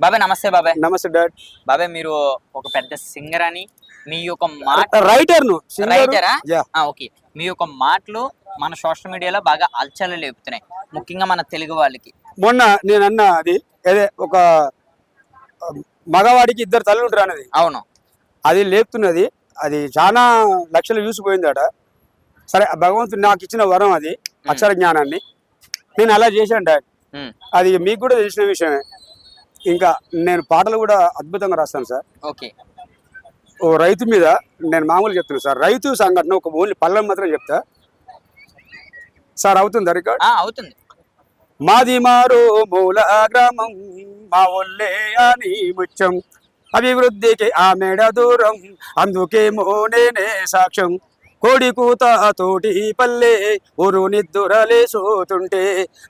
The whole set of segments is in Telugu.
బాబాయ్ నమస్తే బాబాయ్ నమస్తే డాడ్. బాబాయ్ మీరు ఒక పెద్ద సింగర్ అని మీ యొక్క మాట రైటర్? ను రైటరా ఓకే. మీ యొక్క మాటలు మన సోషల్ మీడియాలో బాగా అల్చలు లేపుతున్నాయి. ముఖ్యంగా మన తెలుగు వాళ్ళకి. మొన్న నేను అన్న అది అదే ఒక మగవాడికి ఇద్దరు తల్లు ఉంటారు అన్నది. అవును. అది లేపుతున్నది. అది చాలా లక్షలు చూసిపోయిందట సరే ఆ భగవంతుడు నాకు ఇచ్చిన వరం అది అక్షర జ్ఞానాన్ని. నేను అలా చేశాను డాడ్. అది మీకు కూడా తెలిసిన విషయమే. ఇంకా నేను పాటలు కూడా అద్భుతంగా రాస్తాను సార్. ఓకే. ఓ రైతు మీద నేను మామూలుగా చెప్తున్నాను సార్. రైతు సంఘటన ఒక ఓన్లీ పల్లెం మాత్రం చెప్తా. సార్ అవుతుందా రికార్డ్? అవుతుంది. మాది మారు మూల గ్రామం మా ఒళ్ళే అని ముత్యం అభివృద్ధికి ఆ మేడ దూరం అందుకేమో నేనే సాక్ష్యం. కోడి కూత తోటి పల్లె ఊరు నిద్దురలే సోతుంటే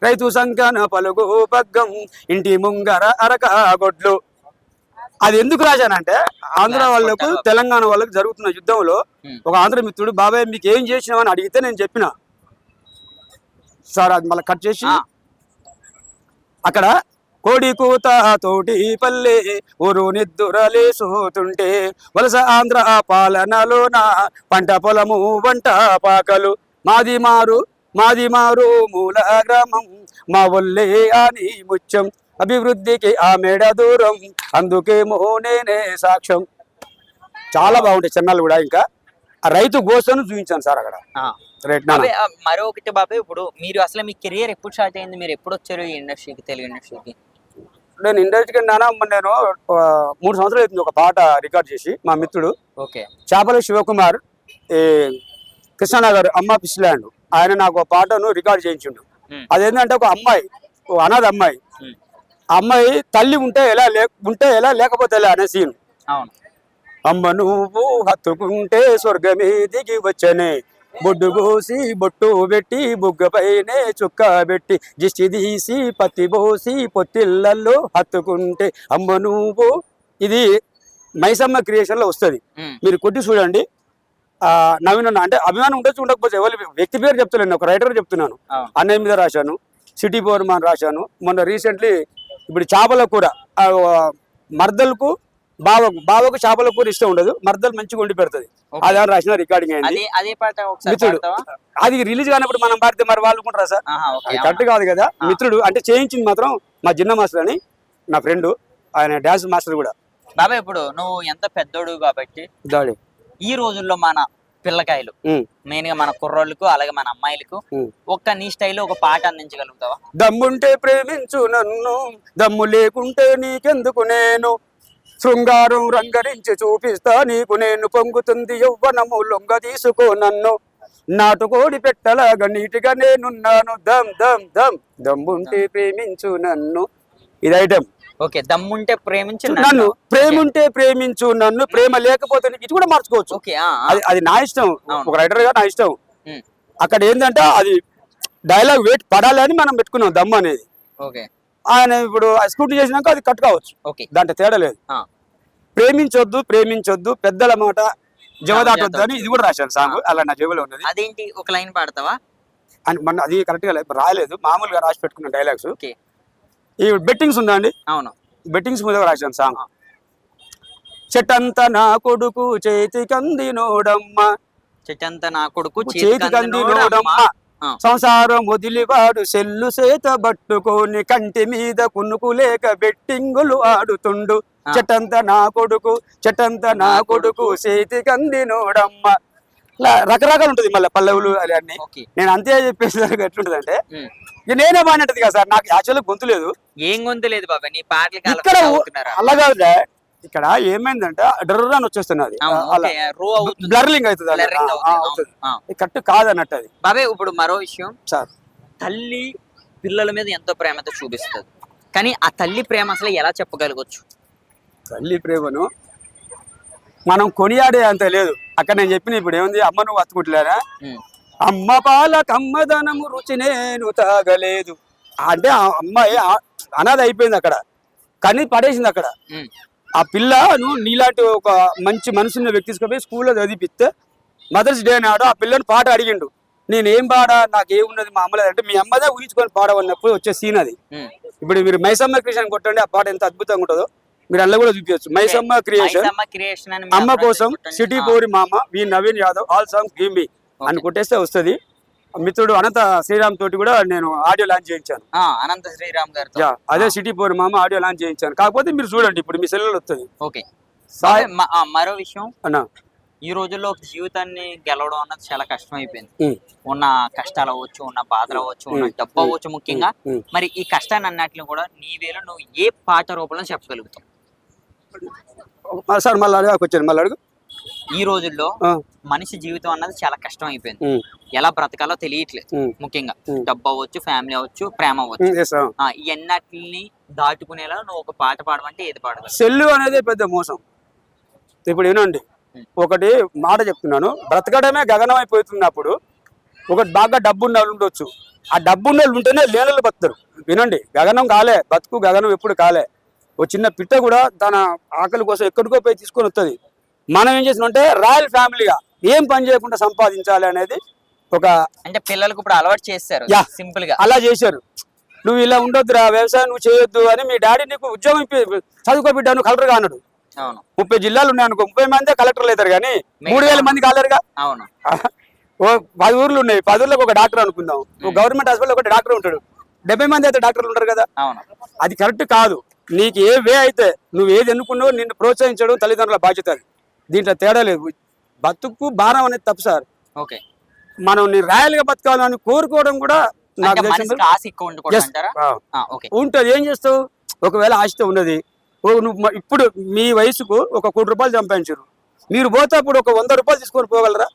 రైతు సంకన పలుగు పగ్గం ఇంటి ముంగర అరక గొడ్లు అది ఎందుకు రాశానంటే ఆంధ్ర వాళ్ళకు తెలంగాణ వాళ్ళకు జరుగుతున్న యుద్ధంలో. ఒక ఆంధ్ర మిత్రుడు బాబాయ్ మీకు ఏం చేసినావని అడిగితే నేను చెప్పిన సార్ అది మళ్ళీ కట్ చేసి. అక్కడ కోడి కూత తోటి పల్లె ఊరు నిద్దురలే సోతుంటే వలస ఆంధ్ర పాలనలోన పంట పొలము వంట పాకలు. మాది మారు మాది మారు మూల గ్రామం. మా ఒళ్ళే అని ముత్యం అభివృద్ధికి ఆ మేడ దూరం. అందుకేమో నేనే సాక్ష్యం. చాలా బాగుంటాయి చిన్నాలు కూడా ఇంకా. రైతు గోసను చూపించాను సార్ అక్కడ. మరొకటి బాబాయ్ ఇప్పుడు మీరు అసలు మీ కెరియర్ ఎప్పుడు స్టార్ట్ అయింది? మీరు ఎప్పుడు వచ్చారు ఈ ఇండస్ట్రీకి తెలుగు ఇండస్ట్రీకి? నేను ఇండస్ట్రీకి నేను ఆ, మూడు సంవత్సరాలు అవుతుంది ఒక పాట రికార్డ్ చేసి మా మిత్రుడు. ఓకే. చేపల శివకుమార్ ఈ కృష్ణనగర్ అమ్మ పిస్లాండ్ ఆయన నాకు ఒక పాటను రికార్డ్ చేయించిండు. అదేంటంటే ఒక అమ్మాయి ఓ అనాథ అమ్మాయి. అమ్మాయి తల్లి ఉంటే ఎలా లే ఉంటే ఎలా లేకపోతే ఎలా అనే సీన్. అమ్మ నువ్వు హత్తుకుంటే స్వర్గమే దిగి వచ్చనే బొడ్డు పోసి బొట్టు పెట్టి బుగ్గపైనే చుక్క పెట్టి దిష్టి తీసి పత్తి పోసి పొత్తిళ్ళల్లో హత్తుకుంటే అమ్మ నువ్వు ఇది మైసమ్మ క్రియేషన్లో వస్తుంది. మీరు కొట్టి చూడండి. ఆ నవీన అంటే అభిమానం ఉండొచ్చు ఉండకపోతే ఎవరి వ్యక్తి పేరు చెప్తున్నాను ఒక రైటర్ చెప్తున్నాను. అన్నయ్య మీద రాశాను సిటీ పౌర్మాన్ రాశాను. మొన్న రీసెంట్లీ ఇప్పుడు చేపల కూర ఆ, మర్దలకు బావకు బావకు చేపల కూర ఇష్టం ఉండదు. మర్దలు మంచిగా వండి పెడుతుంది. అది రాసిన రికార్డింగ్ అయింది మిత్రుడు. అది రిలీజ్ కానప్పుడు మనం పాడితే మరి వాళ్ళు అనుకుంటారా సార్. కరెక్ట్ కాదు కదా. మిత్రుడు అంటే చేయించింది మాత్రం మా జిన్న మాస్టర్ అని నా ఫ్రెండ్ ఆయన డాన్స్ మాస్టర్ కూడా. బాబాయ్ ఇప్పుడు నువ్వు ఎంత పెద్దోడు కాబట్టి దాడి. ఈ రోజుల్లో మన పిల్లకాయలు మెయిన్గా మన కుర్రోళ్ళకు అలాగే మన అమ్మాయిలకు. ఒక్క నీ స్టైల్లో ఒక పాట అందించగలుగుతావా? దమ్ముంటే ప్రేమించు నన్ను దమ్ము లేకుంటే నీకెందుకు నేను? శృంగారం రంగరించి చూపిస్తా నీకు నేను పొంగుతుంది యవ్వనము లొంగ తీసుకో నన్ను. నాటుకోడి పెట్టలాగా నీటిగా నేనున్నాను. దమ్ దమ్ దమ్. దమ్ముంటే ప్రేమించు నన్ను. ఇది ఐటమ్ ఓకే దమ్ముంటే ప్రేమించి నన్ను. ప్రేముంటే ప్రేమించు నన్ను. ప్రేమ లేకపోతే ఇది కూడా మార్చుకోవచ్చు. అది అది నా ఇష్టం. ఒక రైటర్గా నా ఇష్టం. అక్కడ ఏంటంటే అది డైలాగ్ వెయిట్ పడాలి అని మనం పెట్టుకున్నాం. దమ్ అనేది. ఓకే. ఆయన ఇప్పుడు స్కూటీ చేసినాక అది కట్ కావచ్చు. ఓకే. దాంట్లో తేడా లేదు. ప్రేమించొద్దు ప్రేమించొద్దు పెద్దల మాట జవదాటొద్దు అని ఇది కూడా రాశాను సాంగ్. అలా నా జేబులో ఉన్నది. అదేంటి? ఒక లైన్ పాడతావా? అని మన అది కరెక్ట్గా లేదు, రాయలేదు. మామూలుగా రాసి పెట్టుకున్న డైలాగ్స్. ఓకే. ఈ బెట్టింగ్స్ ఉందా అండి? అవును. బెట్టింగ్స్ మీద రాశాను సాంగ్. చెట్టంతా నా కొడుకు చేతికంది నోడమ్మ చెట్టంత నా కొడుకు చేతికంది నోడమ్మ. సంసారం వదిలివాడు సెల్లు సేత పట్టుకొని కంటి మీద కునుకు లేక బెట్టింగులు ఆడుతుండు. ఆ. చెట్టంత నా కొడుకు చెట్టంత నా కొడుకు చేతికంది నోడమ్మ ఇలా రకరకాలు ఉంటుంది మళ్ళీ పల్లవులు అన్ని. నేను అంతే చెప్పేసరికి ఎట్లుంటది అంటే నేనే బాగుంటది కదా సార్ నాకు యాక్చువల్ గొంతు లేదు. ఏం గొంతు లేదు బాబాయ్ నీ పాటలకి అలా ఇక్కడ కాదులే ఇక్కడ ఏమైందంటే డ్రర్ అని వచ్చేస్తున్నది. బ్లర్లింగ్ అవుతుంది. కరెక్ట్ కాదన్నట్టు అది బాబాయ్ ఇప్పుడు మరో విషయం. సార్. తల్లి పిల్లల మీద ఎంతో ప్రేమతో చూపిస్తుంది. కానీ ఆ తల్లి ప్రేమ అసలు ఎలా చెప్పగలగొచ్చు? తల్లి ప్రేమను మనం కొనియాడే అంత లేదు. అక్కడ నేను చెప్పిన ఇప్పుడు ఏముంది? అమ్మ నువ్వు అత్తుకుంటలేరా ఉమ్, అమ్మ పాల కమ్మదనము రుచి నేను తాగలేదు. అంటే ఆ అమ్మాయి అనాథ అయిపోయింది అక్కడ. కానీ పడేసింది అక్కడ. ఆ పిల్లను నీలాంటి ఒక మంచి మనసున్న వ్యక్తి తీసుకుపోయి స్కూల్లో చదివిపిస్తే మదర్స్ డే నాడు ఆ పిల్లని పాట అడిగిండు. నేను ఏం పాడా? నాకు ఏమున్నది మా అమ్మలేదు అంటే మీ అమ్మదే ఊహించుకొని పాడవన్నప్పుడు వచ్చే సీన్ అది. ఇప్పుడు మీరు మైసమ్మ క్రియేషన్ కొట్టండి ఆ పాట ఎంత అద్భుతంగా ఉంటుందో మీరు అందులో కూడా చూపించచ్చు మైసమ్మ క్రియేషన్. అమ్మ కోసం. సిటీ పోరి మామ V Naveen Yadav all song give me అని కొట్టేస్తే వస్తది. మిత్రుడు అనంత శ్రీరామ్ తోటి కూడా నేను ఆడియో లాంచ్ చేయించాను. అనంత శ్రీరామ్ గారితో. యా అదే సిటీ పోరి మామ ఆడియో లాంచ్ చేయించాను. కాకపోతే మీరు చూడండి ఇప్పుడు మీ సెల్లులో వస్తుంది. ఓకే. మరో విషయం. అన్న. ఈ రోజుల్లో జీవితాన్ని గెలవడం అన్నది చాలా కష్టం అయిపోయింది ఉన్న కష్టాలు అవ్వచ్చు ఉన్న బాధలు అవ్వచ్చు ఉన్న డబ్బు అవ్వచ్చు ముఖ్యంగా. మరి ఈ కష్టాన్ని అన్నట్లు కూడా నీ వేలో నువ్వు ఏ పాట రూపంలో చెప్పగలుగుతావు? సార్ మళ్ళీ అడుగు మళ్ళీ అడుగు. ఈ రోజుల్లో మనిషి జీవితం అన్నది చాలా కష్టం అయిపోయింది ఎలా బ్రతకాలో తెలియట్లేదు ముఖ్యంగా. డబ్బు అవ్వచ్చు ఫ్యామిలీ అవ్వచ్చు ప్రేమ అవ్వచ్చు. అన్నటిని దాటుకునేలా నువ్వు ఒక పాట పాడమంటే ఏది పాడగలవు? సెల్లు అనేది పెద్ద మోసం. ఇప్పుడు వినండి. ఒకటి మాట చెప్తున్నాను. బ్రతకడమే గగనం అయిపోతున్నప్పుడు ఒకటి బాగా డబ్బు ఉన్న వాళ్ళు ఉండొచ్చు. ఆ డబ్బు ఉన్న వాళ్ళు ఉంటేనే లేనలు బతుకుతారు. వినండి. గగనం కాలే. బతుకు గగనం ఎప్పుడు కాలే. ఓ చిన్న పిట్ట కూడా తన ఆకలి కోసం ఎక్కడికో పోయి తీసుకొని వస్తుంది మనం ఏం చేసినామంటే రాయల్ ఫ్యామిలీగా ఏం పని చేయకుండా సంపాదించాలి అనేది ఒక అంటే పిల్లలకు ఇప్పుడు అలవాటు చేస్తారు యా. సింపుల్గా అలా చేశారు. నువ్వు ఇలా ఉండొద్దురా వ్యవసాయం నువ్వు చేయొద్దు అని మీ డాడీ నీకు ఉద్యోగం చదువుకో బిడ్డ నువ్వు కలెక్టర్ కానడు అవును. ముప్పై జిల్లాలు ఉన్నాయి అనుకో ముప్పై మంది కలెక్టర్లు అవుతారు కానీ మూడు వేల మంది కాలేరుగా? అవును. ఓ పది ఊర్లు ఉన్నాయి. పది ఊర్లకు ఒక డాక్టర్ అనుకుందాం. గవర్నమెంట్ హాస్పిటల్ ఒక డాక్టర్ ఉంటాడు. డెబ్బై మంది అయితే డాక్టర్లు ఉంటారు కదా? అవును. అది కరెక్ట్ కాదు. నీకు ఏ వే అయితే నువ్వు ఏది ఎన్నుకున్నావో నిన్ను ప్రోత్సహించడం తల్లిదండ్రుల బాధ్యత అది. దీంట్లో తేడా లేదు. బతుకు భారం అనేది తప్పు సార్. ఓకే. మనం రాయల్గా బతకాలని కోరుకోవడం కూడా నాకు ఉంటుంది ఏం చేస్తావు? ఒకవేళ ఆశతో ఉన్నది. నువ్వు ఇప్పుడు మీ వయసుకు ఒక కోటి రూపాయలు సంపాదించారు. మీరు పోతే అప్పుడు ఒక వంద రూపాయలు తీసుకొని పోగలరా?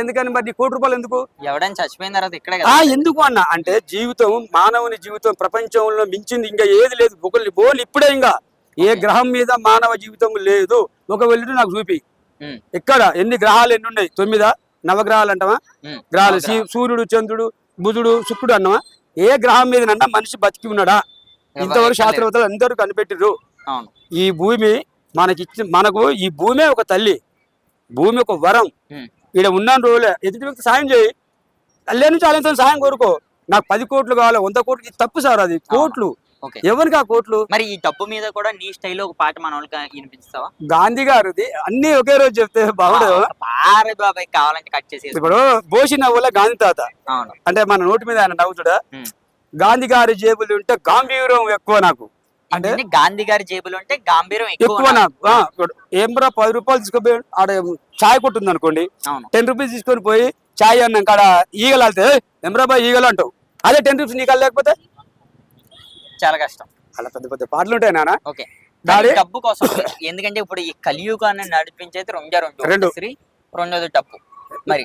ఎందుకని మరి కోటి రూపాయలు ఎందుకు? ఎవడైనా చచ్చిపోయిన తర్వాత ఇక్కడే ఎందుకు అన్న? అంటే జీవితం మానవుని జీవితం ప్రపంచంలో మించింది ఇంకా ఏది లేదు. ఒకళ్ళు బోల్ ఇప్పుడే ఇంకా. ఏ గ్రహం మీద మానవ జీవితం లేదు. ఒక వెళ్ళి నాకు చూపి. ఉమ్, ఎక్కడ? ఎన్ని గ్రహాలు ఎన్ని ఉన్నాయి? తొమ్మిదా? నవగ్రహాలు అంటావా? గ్రహాలు సూర్యుడు చంద్రుడు బుధుడు శుక్రుడు అన్నవా? ఏ గ్రహం మీద నన్నా మనిషి బతికి ఉన్నాడా? ఇంతవరకు. శాస్త్రవేత్తలు అందరూ కనిపెట్టిర్రు. అవును. ఈ భూమి మనకి మనకు ఈ భూమే ఒక తల్లి. భూమి ఒక వరం. ఉమ్, ఈడ ఉన్నాను రోజులే. ఎదుటి వ్యక్తి సాయం చేయి. తల్లి నుంచి ఆలోచన సాయం కోరుకో. నాకు పది కోట్లు కావాలి? వంద కోట్లు? తప్పు సార్ అది. కోట్లు. ఎవరికి ఆ కోట్లు? మరి ఈ డబ్బు మీద కూడా నీ స్టైల్లో ఒక పాట మన వాళ్ళకి వినిపిస్తావా? గాంధీ గారిది అన్ని ఒకే రోజు చెప్తే బాగుండదు పారే బాబాయ్ కావాలంటే కట్ చేసి ఇప్పుడు బోసి నవ్వుల గాంధీ తాత. అవును. అంటే మన నోటి మీద ఆయన నవ్వుతుడా. గాంధీ గారి జేబులు ఉంటే గాంభీర్యం ఎక్కువ నాకు. అంటే గాంధీ గారి జేబులో ఉంటే గాంభీర్యం ఎక్కువ నాకు. ఏం రా పది రూపాయలు తీసుకుపోయి ఆడ చాయ్ కొట్టుంది అనుకోండి టెన్ రూపీస్ తీసుకొని పోయి చాయ్ అన్నాం కాడ ఈగలు వెళ్తే ఎమరాబాయ్ ఈగలు అంటావు. అదే టెన్ రూపీస్ నీకు లేకపోతే చాలా కష్టం. అలా పెద్ద పెద్ద పాటలు ఉంటాయి నాన్న ఓకే డబ్బు కోసం ఎందుకంటే ఇప్పుడు ఈ కలియుగాన్ని నడిపించేది రెండే. రెండు స్త్రీ రెండోది డబ్బు. మరి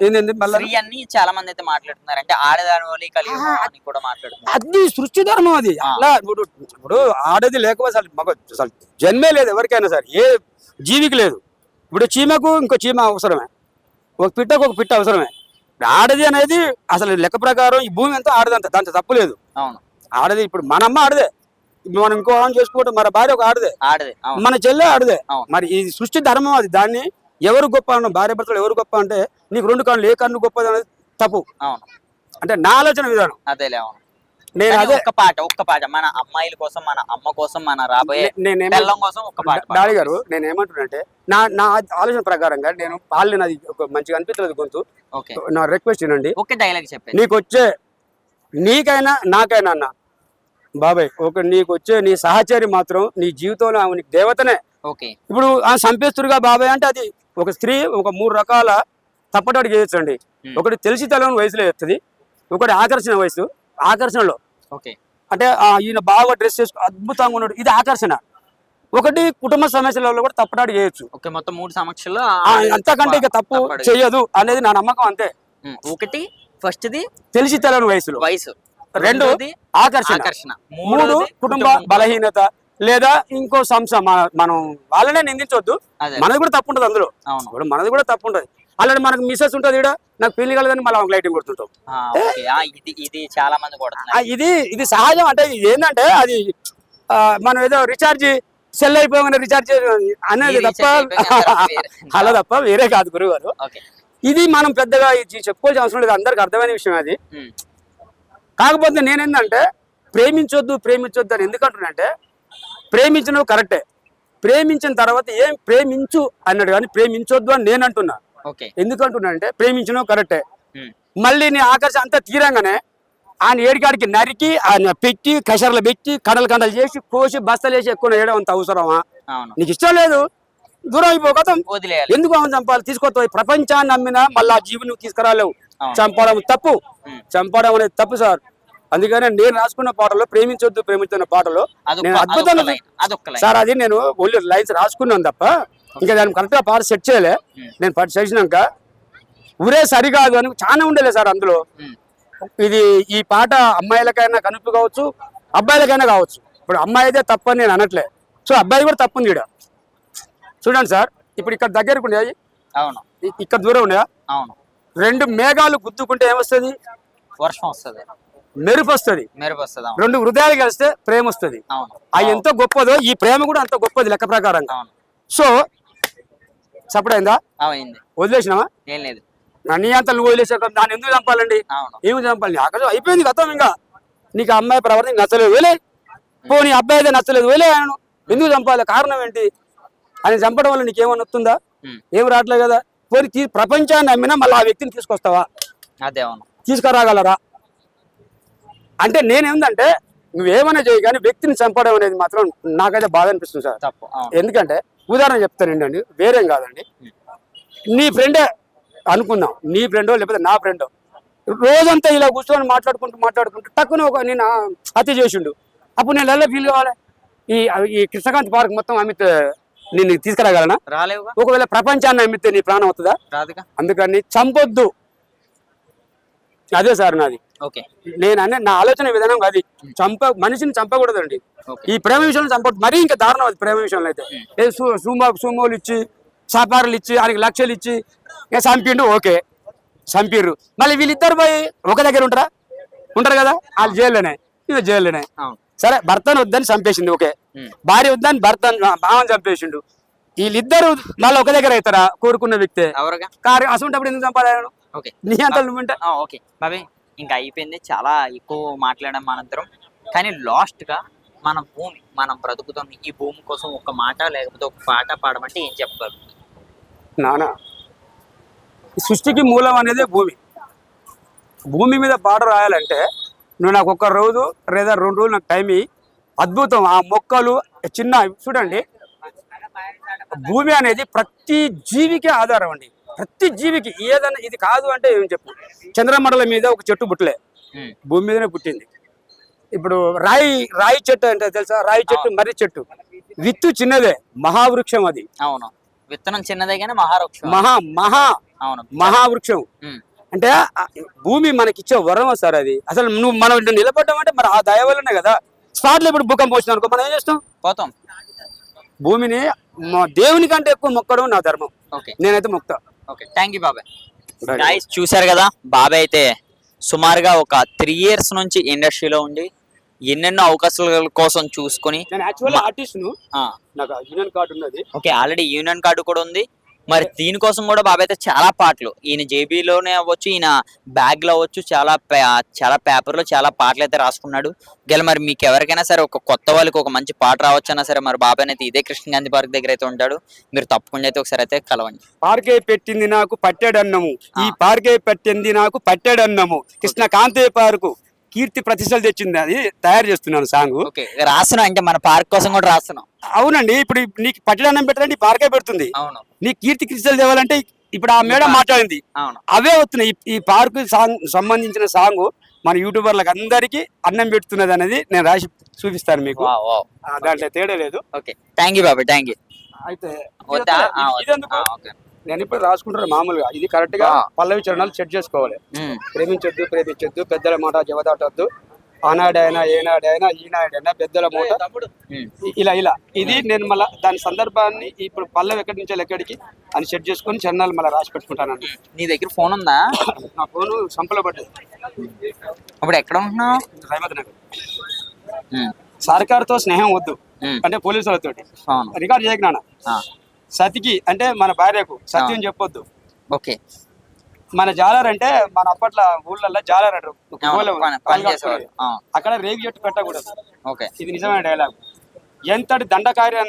స్త్రీ అని చాలా మంది అయితే మాట్లాడుతున్నారు. అంటే ఆడదాని ఈ కలియుగం అని కూడా మాట్లాడుతున్నారు. అది సృష్టి ధర్మం అది. అలా ఇప్పుడు ఇప్పుడు ఆడది లేకపోతే అసలు జన్మే లేదు ఎవరికైనా సరే. ఏ జీవికి లేదు. ఇప్పుడు చీమకు ఇంకో చీమ అవసరమే. ఒక పిట్టకు ఒక పిట్ట అవసరమే. ఆడది అనేది అసలు లెక్క ప్రకారం ఈ భూమి ఎంతో ఆడదంత. దాంతో తప్పు లేదు. అవును. ఆడది ఇప్పుడు మన అమ్మ ఆడదే మనం ఇంకో ఆమె మన భార్య ఒక ఆడదే. ఆడదే మన చెల్లె ఆడదే. మరి ఈ సృష్టి ధర్మం అది. దాన్ని ఎవరు గొప్ప అన్న భార్య భర్తలు ఎవరు గొప్ప అంటే నీకు రెండు కన్నులు ఏ కన్ను గొప్పది అనేది తప్పు. అవును. అంటే నా ఆలోచన విధానం. అదేలే అవును. నేను అదే ఒక్క పాట ఒక్క పాట మన అమ్మాయిల కోసం మన అమ్మ కోసం మన రాబోయే నేను కోసం ఒక్క పాట. డాడీ గారు నేను ఏమంటున్నానంటే నా నా ఆలోచన ప్రకారంగా నేను పాలు ఒక మంచిగా అనిపించలేదు గొంతు. ఓకే. నా రిక్వెస్ట్ వినండి. ఒక్క డైలాగ్ చెప్పేది నీకు వచ్చే నీకైనా నాకైనా అన్న బాబాయ్ ఒక నీకు వచ్చే నీ సహచరి మాత్రం నీ జీవితంలో ఆమె దేవతనే. ఓకే. ఇప్పుడు ఆ సంపేస్తురుగా బాబాయ్ అంటే అది ఒక స్త్రీ ఒక మూడు రకాల తప్పటాడు చేయొచ్చండి. ఒకటి తెలిసి తెలవని వయసులో చేస్తుంది ఒకటి ఆకర్షణ వయసు ఆకర్షణలో. ఓకే. అంటే ఈయన బాగా డ్రెస్ చేసుకు అద్భుతంగా ఉన్నాడు. ఇది ఆకర్షణ. ఒకటి కుటుంబ సమస్యలలో కూడా తప్పటాడు చేయొచ్చు. ఓకే మొత్తం మూడు సమక్షంలో ఆ, అంతకంటే ఇక తప్పు. చెయ్యదు అనేది నా నమ్మకం అంతే. ఒకటి ఫస్ట్ ది తెలిసి తెలని వయసులో. వయసు. రెండు రెండోది ఆకర్షణ. మూడు కుటుంబ. బలహీనత లేదా ఇంకో సంస్థ మన- వాళ్ళనే నిందించవద్దు మనది కూడా తప్పు ఉంటుంది అందులో ఇప్పుడు మనది కూడా తప్పు ఉంటుంది అలాంటి మనకు మిస్సెస్ ఉంటుంది ఇక్కడ నాకు పెళ్ళి కలదని మళ్ళీ లైటింగ్ కొడుతుంటాం. ఇది ఇది చాలా మంది ఇది ఇది సహజం. అంటే ఏంటంటే అది మనం ఏదో రీఛార్జ్ సెల్ అయిపోగానే రీఛార్జ్ అనేది తప్ప. అలా తప్ప వేరే కాదు గురువు గారు ఇది మనం పెద్దగా చెప్పుకోవాల్సిన అవసరం లేదు. అందరికి అర్థమైన విషయం అది. కాకపోతే నేనేందంటే ప్రేమించొద్దు ప్రేమించొద్దు అని ఎందుకంటున్నానంటే ప్రేమించడం కరెక్టే. ప్రేమించిన తర్వాత ఏం ప్రేమించు అన్నాడు కానీ ప్రేమించొద్దు అని నేను అంటున్నా ఓకే. ఎందుకంటున్నానంటే ప్రేమించడం కరెక్టే. మళ్ళీ నీ ఆకర్షణ అంతా తీరంగానే ఆయన ఏడికాడికి నరికి ఆయన పెట్టి కషర్లు పెట్టి కండలు కండలు చేసి కోసి బస్తలు వేసి ఎక్కువ వేయడం అంత అవసరమా? అవును. నీకు ఇష్టం లేదు. దూరం అయిపో కథం ఎందుకు ఆమె చంపాలి? తీసుకొస్తావు ప్రపంచాన్ని నమ్మినా మళ్ళీ ఆ జీవి నువ్వు తీసుకురాలేవు. అవును. చంపడం తప్పు. చంపడం అనేది తప్పు సార్. అందుకనే నేను రాసుకున్న పాటలో ప్రేమించొద్దు ప్రేమించున్న పాటలో నేను అద్భుతంగా సార్ అది నేను ఓన్లీ లైన్స్ రాసుకున్నాను తప్ప ఇంకా దాన్ని కరెక్ట్గా పాట సెట్ చేయలే. నేను పాట చేసినాక ఊరే సరికాదు అని చాలా ఉండలే సార్ అందులో. ఇది ఈ పాట అమ్మాయిలకైనా కనుపు కావచ్చు అబ్బాయిలకైనా కావచ్చు. ఇప్పుడు అమ్మాయి అయితే తప్పని నేను అనట్లే. సో అబ్బాయి కూడా తప్పుంది ఇక్కడ చూడండి సార్ ఇప్పుడు ఇక్కడ దగ్గరకు ఉన్నాయి అవును. ఇక్కడ దూరం ఉన్నాయా అవును. రెండు మేఘాలు గుద్దుకుంటే ఏమొస్తుంది? వర్షం వస్తుంది. మెరుపు వస్తుంది మెరుపు వస్తుంది రెండు హృదయాలు కలిస్తే ప్రేమ వస్తుంది అది ఎంత గొప్పదో ఈ ప్రేమ కూడా అంత గొప్పది లెక్క ప్రకారంగా. అవును. సో అయింది వదిలేసినావా? ఏం లేదు. నా నీ అంతా నువ్వు వదిలేసాక దాన్ని ఎందుకు చంపాలండి? అవును. ఏమి చంపాలి? అక్కడ అయిపోయింది గతం ఇంకా. నీకు ఆ అమ్మాయి ప్రవర్తన నచ్చలేదు వేలే పోనీ అబ్బాయి అయితే నచ్చలేదు వేలే ఆయన ఎందుకు చంపాలి? కారణం ఏంటి? ఆయన చంపడం వల్ల నీకు ఏమన్నా వస్తుందా? ఏం రావట్లేదు కదా? పోనీ ప్రపంచాన్ని నమ్మినా మళ్ళీ ఆ వ్యక్తిని తీసుకొస్తావా? అదే తీసుకురాగలరా? అంటే నేనేందంటే నువ్వేమైనా చేయి కానీ వ్యక్తిని చంపడం అనేది మాత్రం నాకైతే బాధ అనిపిస్తుంది సార్. తప్పు ఎందుకంటే ఉదాహరణ చెప్తానండి అండి వేరేం కాదండి. నీ ఫ్రెండే అనుకుందాం. నీ ఫ్రెండో లేకపోతే నా ఫ్రెండో. రోజంతా ఇలా కూర్చొని మాట్లాడుకుంటూ మాట్లాడుకుంటూ టక్కున ఒక నేను హత్య చేసిండు. అప్పుడు నేను ఎలా ఫీల్ కావాలి? ఈ ఈ కృష్ణకాంత్ పార్క్ మొత్తం అమిత్ నేను తీసుకురాగలనా? రాలేవుగా. ఒకవేళ ప్రపంచాన్ని అమ్మితే నీ ప్రాణం అవుతుందా రాదుగా. అందుకని చంపొద్దు. అదే సార్ నాది. నేను అనే నా ఆలోచన విధానం అది చంప మనిషిని చంపకూడదండి. ఈ ప్రేమ విషయంలో చంపకూడదు. మరీ ఇంకా దారుణం అది ప్రేమ విషయంలో అయితే. సుమో సుమోలు ఇచ్చి సాపారులు ఇచ్చి ఆయనకి లక్షలు ఇచ్చి చంపిండు ఓకే. చంపిర్రు. మళ్ళీ వీళ్ళిద్దరు పోయి ఒక దగ్గర ఉంటారా? ఉంటారు కదా? వాళ్ళు జైల్లోనే. ఇక జైల్లోనే. సరే భర్తను వద్దని చంపేసింది ఓకే. భార్య వద్దని భర్త భావం చంపేసిండు. వీళ్ళిద్దరు మళ్ళీ ఒక దగ్గర అవుతారా? కోరుకున్న వ్యక్తే. అసలు ఎందుకు చంపాలి నీ అంత ఆ, ఓకే. బాబాయ్. ఇంకా అయిపోయింది. చాలా ఎక్కువ మాట్లాడాం మనందరం. కానీ లాస్ట్గా మన భూమి మనం బ్రతుకుతాం ఈ భూమి కోసం ఒక మాట లేకపోతే ఒక పాట పాడమంటే ఏం చెప్పగలరు నానా సృష్టికి మూలం అనేది భూమి. భూమి మీద పాట రాయాలంటే నువ్వు నాకు ఒక రోజు లేదా రెండు రోజులు నాకు టైం అద్భుతం. ఆ మొక్కలు చిన్న చూడండి. భూమి అనేది ప్రతి జీవికి ఆధారం అండి. ప్రతి జీవికి ఏదైనా ఇది కాదు అంటే ఏం చెప్పు. చంద్రమండలం మీద ఒక చెట్టు పుట్టలే. భూమి మీదనే పుట్టింది. ఇప్పుడు రాయి రాయి చెట్టు అంటే తెలుసా? రాయి చెట్టు మర్రి చెట్టు. విత్తు చిన్నదే మహావృక్షం అది. అవును. విత్తనం చిన్నదే కానీ మహావృక్షం. మహా మహా అవును. మహావృక్షం. అంటే భూమి మనకిచ్చే వరం సార్ అది. అసలు నువ్వు మనం ఇట్లా నిలబడ్డం అంటే మరి ఆ దయ వల్లనే కదా. స్పాట్లో ఇప్పుడు భూకంపం వచ్చింది అనుకో మనం ఏం చేస్తాం? పోతాం. భూమిని మ- దేవుని కంటే ఎక్కువ మొక్కడం నా ధర్మం. ఓకే. నేనైతే మొక్తా. ఓకే థ్యాంక్ యూ బాబాయ్. గాయస్ చూశారు కదా బాబాయ్ అయితే సుమారుగా ఒక త్రీ ఇయర్స్ నుంచి ఇండస్ట్రీలో ఉండి ఎన్నెన్నో అవకాశాల కోసం చూసుకొని ఆర్టిస్ట్ నాకు యూనియన్ కార్డు ఉన్నది. ఓకే ఆల్రెడీ యూనియన్ కార్డు కూడా ఉంది. మరి దీనికోసం కూడా బాబాయ్ అయితే చాలా పాటలు. ఈయన జేబీలోనే అవ్వచ్చు ఈయన బ్యాగ్లో అవ్వచ్చు చాలా చాలా పేపర్లో చాలా పాటలు అయితే రాసుకున్నాడు. గెల మరి మీకు ఎవరికైనా సరే ఒక కొత్త వాళ్ళకి ఒక మంచి పాట రావచ్చన్నా సరే మరి బాబాయ్ అయితే ఇదే కృష్ణ గాంధీ పార్క్ దగ్గర అయితే ఉంటాడు. మీరు తప్పకుండా అయితే ఒకసారి అయితే కలవండి. పార్కే పెట్టింది నాకు పట్టెడన్నము. ఈ పార్కే పెట్టింది నాకు పట్టెడన్నము. కృష్ణ కాంతే పార్కు. కీర్తి ప్రతిష్టలు తెచ్చింది అది. తయారు చేస్తున్నాను సాంగ్. రాస్తున్నాం అంటే మన పార్క్ కోసం కూడా రాస్తున్నాం అవునండి ఇప్పుడు నీకు పట్టెడన్నం పెట్టాలంటే పార్కే పెడుతుంది. అవును. నీ కీర్తి క్రిస్టల్ తేవాలంటే ఇప్పుడు ఆ మేడం మాట్లాడింది. అవే వస్తున్నాయి. ఈ- పార్కు సాంగ్ సంబంధించిన సాంగ్ మన యూట్యూబర్లకు అందరికీ అన్నం పెడుతున్నది అనేది నేను రాసి చూపిస్తాను మీకు. దాంట్లో తేడా లేదు. ఓకే. థ్యాంక్ యూ బాబాయ్ థ్యాంక్ యూ అయితే నేను ఇప్పుడు రాసుకుంటాను మామూలుగా. ఇది కరెక్ట్గా. పల్లవి చరణాలు సెట్ చేసుకోవాలి. ప్రేమించొద్దు ప్రేమించొద్దు పెద్దల మాట జవదాటొద్దు. ఆనాడైనా ఏనాడైనా ఈనాడైనా పెద్దల మూట. ఇలా ఇలా. ఇది నేను మళ్ళీ దాని సందర్భాన్ని ఇప్పుడు పల్లవి ఎక్కడి నుంచి ఎక్కడికి అని సెట్ చేసుకొని చరణాలు మళ్ళీ రాసి పెట్టుకుంటానండి. నీ దగ్గర ఫోన్ ఉందా? నా ఫోను సంపలో పడ్డది. ఇప్పుడు ఎక్కడ ఉంటున్నావు? హైమద్ నగర్. సర్కార్తో స్నేహం వద్దు. అంటే పోలీసులతోటి. అవును. రికార్డ్ చేయకు నాన్న. ఆ, సతికి అంటే మన భార్యకు సత్యం చెప్పొద్దు. ఓకే. మన జాలర్ అంటే మన అప్పట్లో ఊళ్ళల్లో జాలర్ అంటారు. అక్కడ రేగు చెట్టు పెట్టకూడదు. ఓకే. ఇది నిజమైన డైలాగ్ ఎంతటి దండకార్య